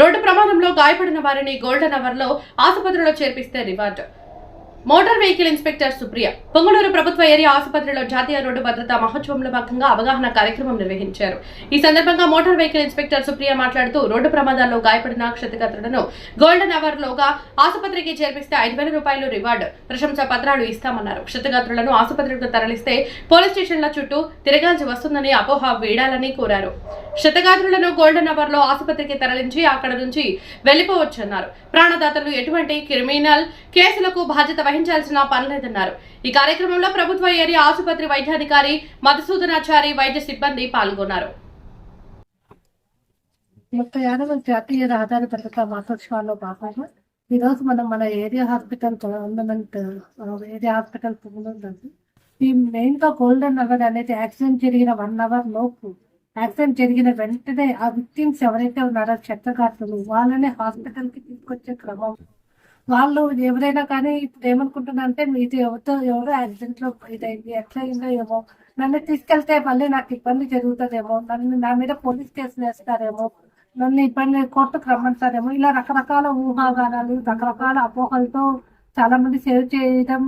Road ప్రమాదంలో గాయపడిన వారిని గోల్డెన్ అవర్లో ఆసుపత్రిలో చేర్పిస్తే reward. Motor vehicle inspector Supriya Punganur ప్రభుత్వ ఏరియా ఆసుపత్రిలో జాతీయ రోడ్డు భద్రతా మహోత్సవంలో భాగంగా అవగాహన కార్యక్రమం నిర్వహించారు. ఈ సందర్భంగా మోటార్ వెహికల్ ఇన్స్పెక్టర్ సుప్రియ మాట్లాడుతూ రోడ్డు ప్రమాదాల్లో గాయపడిన క్షతిగతులను గోల్డెన్ అవర్ లోగా ఆసుపత్రికి చేర్పిస్తే ఐదు వేల రూపాయలు రివార్డు ప్రశంసా పత్రాలు ఇస్తామన్నారు. క్షతిగతులను ఆసుపత్రికి తరలిస్తే పోలీస్ స్టేషన్ల చుట్టూ తిరగాల్సి వస్తుందని అపోహ వీడాలని కోరారు. క్షతగాత్రులను గోల్డెన్ అవర్లో ఆసుపత్రికి తరలించి అక్కడ నుంచి వెళ్ళిపోవచ్చన్నారు ప్రాణదాతలు ఎటువంటి క్రిమినల్ కేసులకు బాధ్యత వహించాల్సిన పనిలేదన్నారు. ఈ కార్యక్రమంలో ప్రభుత్వ ఏరియా ఆసుపత్రి వైద్యాధికారి మధుసూదనాచారి వైద్య సిబ్బంది పాల్గొన్నారు. జాతీయ రహదారి భద్రతా వార్షోత్సవాల్లో భాగంగా ఈరోజు మనం మన area hospital government area hospital పొందుతుంది ఈ మెయిన్గా గోల్డెన్ అవర్ అనేది యాక్సిడెంట్ జరిగిన వన్ అవర్ లోపు యాక్సిడెంట్ జరిగిన వెంటనే ఆ విక్టిమ్స్ ఎవరైతే ఉన్నారో చెత్తగాట్లు వాళ్ళని హాస్పిటల్కి తీసుకొచ్చే క్రమం వాళ్ళు ఎవరైనా కానీ ఇప్పుడు ఏమనుకుంటున్నారంటే మీది ఎవరితో ఎవరో యాక్సిడెంట్లో ఇదైంది ఎట్లయిందో ఏమో. నన్ను తీసుకెళ్తే మళ్ళీ నాకు ఇబ్బంది జరుగుతుందేమో. నన్ను నా మీద పోలీస్ కేసులు వేస్తారేమో. నన్ను ఇబ్బంది కోర్టుకు రమ్మంటారేమో. ఇలా రకరకాల ఊహాగానాలు రకరకాల అపోహలతో చాలా మంది సేవ్ చేయడం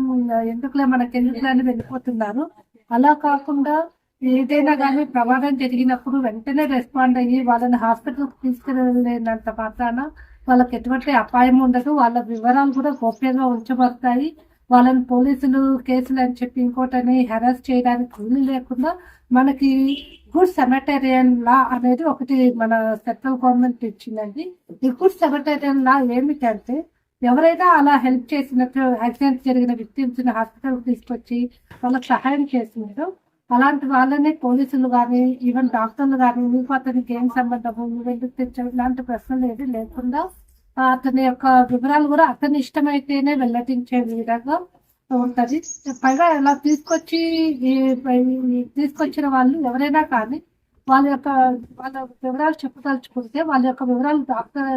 ఎందుకులే మనకి ఎందుకులే అని వెళ్ళిపోతున్నారు. అలా కాకుండా ఏదైనా కానీ ప్రమాదం జరిగినప్పుడు వెంటనే రెస్పాండ్ అయ్యి వాళ్ళని హాస్పిటల్కి తీసుకెళ్ళినంత మాత్రాన వాళ్ళకి ఎటువంటి అపాయం ఉండదు. వాళ్ళ వివరాలు కూడా గోప్యంగా ఉంచబడతాయి. వాళ్ళని పోలీసులు కేసులు అని చెప్పి ఇంకోటని హెరాస్ చేయడానికి వీలు లేకుండా మనకి గుడ్ సెమెటేరియన్ లా అనేది ఒకటి మన సెంట్రల్ గవర్నమెంట్ ఇచ్చిందండి. ఈ గుడ్ సెమెటేరియన్ లా ఏమిటంటే ఎవరైనా అలా హెల్ప్ చేసినట్టు యాక్సిడెంట్ జరిగిన విక్టిమ్స్ హాస్పిటల్కి హాస్పిటల్ తీసుకొచ్చి వాళ్ళకి సహాయం చేసినట్టు అలాంటి వాళ్ళనే పోలీసులు కానీ ఈవెన్ డాక్టర్లు కానీ మీకు అతనికి ఏం సంబంధము నువ్వు ఎందుకు తెచ్చావు? ఇలాంటి ప్రశ్నలు ఏది లేకుండా అతని యొక్క వివరాలు కూడా అతని ఇష్టమైతేనే వెల్లడించే విధంగా ఉంటది. పైగా ఇలా తీసుకొచ్చి తీసుకొచ్చిన వాళ్ళు ఎవరైనా కానీ వాళ్ళ యొక్క వాళ్ళ వివరాలు చెప్పదలుచుకుంటే వాళ్ళ యొక్క వివరాలు డాక్టర్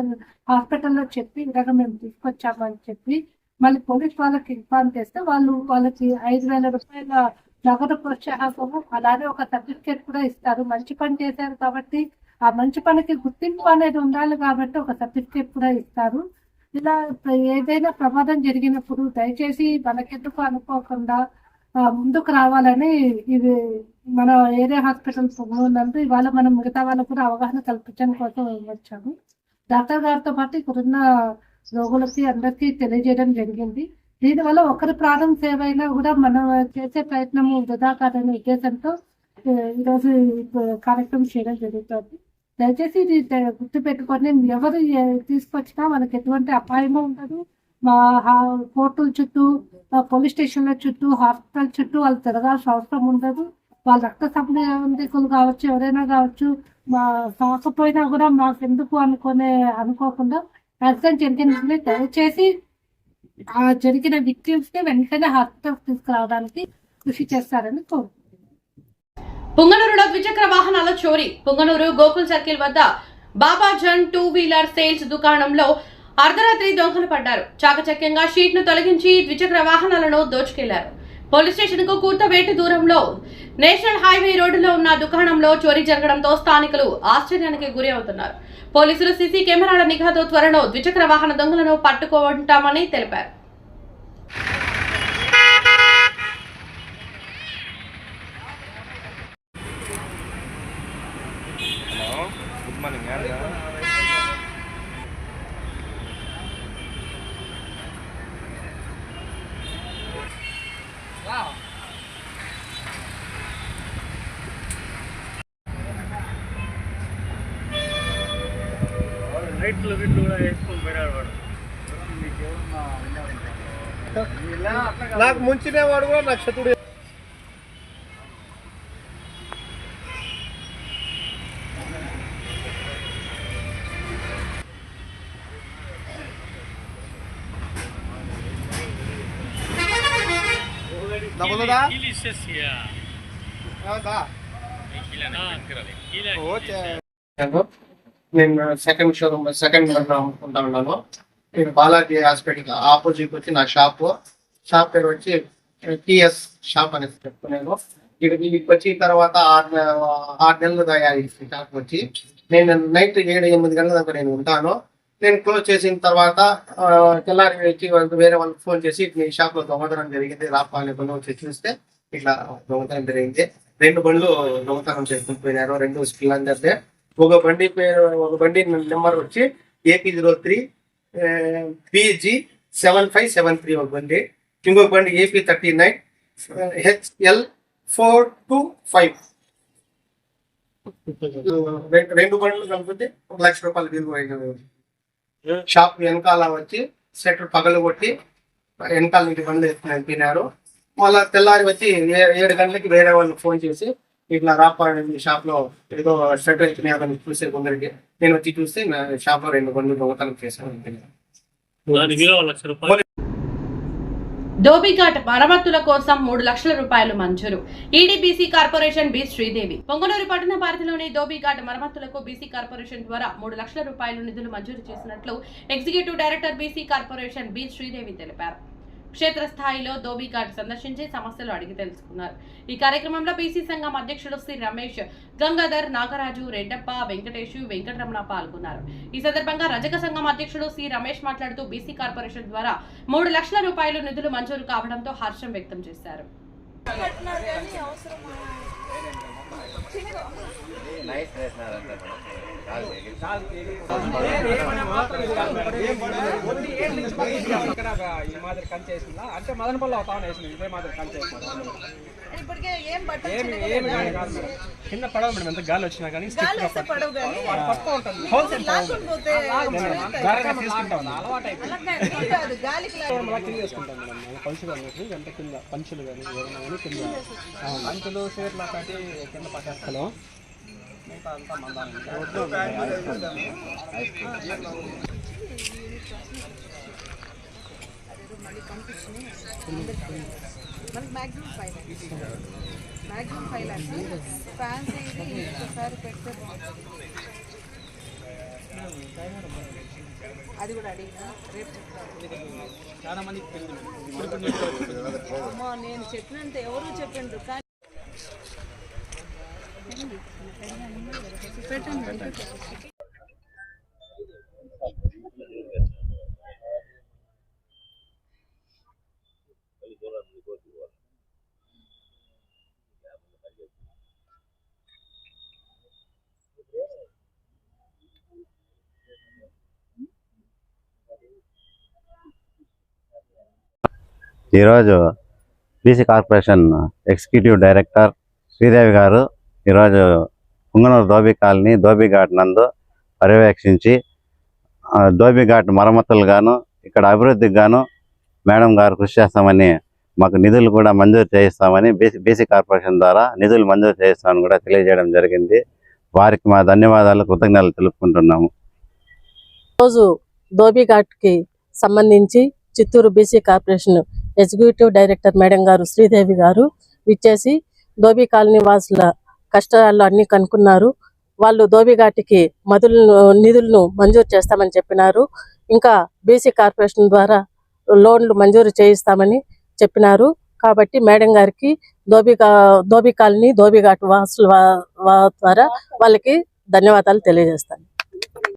హాస్పిటల్లో చెప్పి ఇలాగ మేము తీసుకొచ్చామని చెప్పి మళ్ళీ పోలీస్ వాళ్ళకి ఇన్ఫార్మ్ చేస్తే వాళ్ళు వాళ్ళకి ఐదు వేల రూపాయల నగదు ప్రోత్సాహకము అలానే ఒక సర్టిఫికేట్ కూడా ఇస్తారు. మంచి పని చేశారు కాబట్టి ఆ మంచి పనికి గుర్తింపు అనేది ఉండాలి కాబట్టి ఒక సర్టిఫికేట్ కూడా ఇస్తారు. ఇలా ఏదైనా ప్రమాదం జరిగినప్పుడు దయచేసి మనకెందుకు అనుకోకుండా ముందుకు రావాలని ఇది మన ఏరియా హాస్పిటల్ ఉన్నందు ఇవాళ మనం మిగతా వాళ్ళకు కూడా అవగాహన కల్పించడం కోసం వచ్చాము. డాక్టర్ గారితో పాటు ఇక్కడున్న రోగులకి అందరికీ తెలియజేయడం జరిగింది. దీనివల్ల ఒకరి ప్రాణం సేవ అయినా కూడా మనం చేసే ప్రయత్నము వృధా కాదనే ఉద్దేశంతో ఈరోజు కార్యక్రమం చేయడం జరుగుతుంది. దయచేసి ఇది గుర్తు పెట్టుకొని ఎవరు తీసుకొచ్చినా మనకు ఎటువంటి అపాయము ఉండదు. మా హా- కోర్టుల చుట్టూ ఆ, పోలీస్ స్టేషన్ల చుట్టూ హాస్పిటల్ చుట్టూ వాళ్ళు తిరగాల్సిన అవసరం ఉండదు. వాళ్ళ రక్త సంబంధికులు కావచ్చు ఎవరైనా కావచ్చు మా కాకపోయినా కూడా మాకు ఎందుకు అనుకునే అనుకోకుండా యాక్సిడెంట్ జరిగిన దయచేసి ఆ జరిగిన విక్టిమ్స్ని వెంటనే హాస్పిటల్ తీసుకురావడానికి కృషి చేస్తారని కోరుకుంటున్నాను. పుంగనూరులో ద్విచక్ర వాహనాల చోరీ. పుంగనూరు గోకుల్ సర్కిల్ వద్ద బాబాజన్ టూ వీలర్ సేల్స్ దుకాణంలో అర్ధరాత్రి దొంగలు పడ్డారు. చాకచక్యంగా షీట్ను తొలగించి ద్విచక్ర వాహనాలను దోచుకెళ్ళారు. పోలీస్ స్టేషన్కు కూర్తవేటు దూరంలో నేషనల్ హైవే రోడ్డులో ఉన్న దుకాణంలో చోరీ జరగడంతో స్థానికులు ఆశ్చర్యానికి గురి అవుతున్నారు పోలీసులు సీసీ కెమెరాల నిఘాతో త్వరలో ద్విచక్ర వాహన దొంగలను పట్టుకుంటామని తెలిపారు. లైట్లు గిట్లు కూడా వేసుకొని పోయినాడు వాడు నాకు ముంచినవాడు కూడా నక్షత్రుడు డబ్బులుదా? కీలు ఇచ్చేసి హలో నేను సెకండ్ షోరూమ్ సెకండ్ అనుకుంటా ఉన్నాను. నేను బాలాజీ హాస్పిటల్ ఆపోజిట్ వచ్చి నా షాప్ షాప్ పేరు వచ్చి టిఎస్ షాప్ అనేసి చెప్తున్నాను. ఇక్కడ ఇక్కడికి వచ్చిన తర్వాత ఆరు ఆరు నెలలు తయారీ షాప్ వచ్చి నేను నైట్ ఏడు ఎనిమిది గంటల దాకా నేను ఉంటాను. నేను క్లోజ్ చేసిన తర్వాత తెల్లారి వచ్చి వాళ్ళకి వేరే వాళ్ళకి ఫోన్ చేసి మీ షాప్లో దొంగతనం జరిగింది రాపాలి బండ్లు వచ్చి చూస్తే ఇట్లా దొంగతనం జరిగింది. రెండు బండ్లు దొంగతనం చేసుకుని పోయినారు రెండు స్ప్లెండర్స్ ఒక బండి పేరు ఒక బండి నెంబర్ వచ్చి AP zero three PG seven five seven three ఒక బండి. ఇంకొక బండి AP thirty nine HL four two five. రెండు బండ్లు కలిపితే ఒక లక్ష రూపాయలు విలువ షాప్ వెనకాల వచ్చి సెటర్ పగలు కొట్టి వెనకాల నుంచి బండ్లు ఎత్తుకుని పంపినారు మళ్ళా తెల్లారి వచ్చి ఏడు గంటలకి వేరే వాళ్ళకి ఫోన్ చేసి ఇట్లా రాపాడి షాప్లో ఏదో షట్టర్ ఎత్తుకున్నారని చూసే కొందరికి. నేను వచ్చి చూస్తే నా షాప్లో రెండు బండ్లు దొంగతనం చేశాను ధోబిఘాట్ మరమ్మతుల కోసం మూడు లక్షల రూపాయలు మంజూరు. ED BC corporation B Sridevi. Punganur పట్టణ పరిధిలోని ధోబిఘాట్ మరమ్మతులకు బీసీ కార్పొరేషన్ ద్వారా మూడు లక్షల రూపాయలు నిధులు మంజూరు చేసినట్లు executive director BC corporation B Sridevi తెలిపారు. క్షేత్రస్థాయిలో ధోబిఘాట్ సందర్శించి సమస్యలు అడిగి తెలుసుకున్నారు. ఈ కార్యక్రమంలో బీసీ సంఘం అధ్యక్షుడు శ్రీ రమేష్ గంగాధర్ నాగరాజు రెడ్డప్ప వెంకటేషు వెంకటరమణ పాల్గొన్నారు. ఈ సందర్భంగా రజక సంఘం అధ్యక్షుడు సి రమేష్ మాట్లాడుతూ బీసీ కార్పొరేషన్ ద్వారా మూడు లక్షల రూపాయలు నిధులు మంజూరు కావడంతో హర్షం వ్యక్తం చేశారు. ఇక్కడ ఈ మాదిరి కంచె వేసిందా అంటే మదనపల్లి అవుతా వేసింది ఇదే మాదిరి కంచె ఏం కానీ కాదు కింద పడవ మేడం ఎంత గాలి వచ్చినా కానీ గాలి కానీ అలవాటు మనం పంచులు అన్నట్టు ఎంత కింద పంచులు కానీ ఎవరైనా కానీ కింద పంచులు షేర్లు కింద పట్టేస్తాను మనకి maximum five maximum five lakhs fancy ఇది ఒకసారి పెడితే బాగుంటుంది అది కూడా అడిగినా రేపు చెప్తాను. చాలా మందికి తెలియదు నేను చెప్పినంత ఎవరు చెప్పిండ్రు కానీ ఈరోజు BC corporation executive director Sridevi గారు ఈరోజు పుంగనూరు ధోబీ కాలనీ ధోబీ ఘాట్ నందు పర్యవేక్షించి ఆ, ధోబీ ఘాట్ మరమ్మతులు గాను ఇక్కడ అభివృద్ధికి గాను మేడం గారు కృషి చేస్తామని మాకు నిధులు కూడా మంజూరు చేయిస్తామని బీసీ బీసీ కార్పొరేషన్ ద్వారా నిధులు మంజూరు చేయిస్తామని కూడా తెలియజేయడం జరిగింది. వారికి మా ధన్యవాదాలు కృతజ్ఞతలు తెలుపుకుంటున్నాము. రోజు ధోబీఘాట్కి సంబంధించి Chittoor BC corporation executive director madam గారు శ్రీదేవి గారు విచ్చేసి ధోబీ కాలనీ వాసుల కష్టాలు అన్ని కనుక్కున్నారు. వాళ్ళు ధోబీఘాట్కి మధులను నిధులను మంజూరు చేస్తామని చెప్పినారు. ఇంకా బీసీ కార్పొరేషన్ ద్వారా లోన్లు మంజూరు చేయిస్తామని చెప్పినారు. కాబట్టి మేడం గారికి ధోబీ ధోబి కాలనీ ధోబీఘాట్ వాసుల ద్వారా వాళ్ళకి ధన్యవాదాలు తెలియజేస్తాను.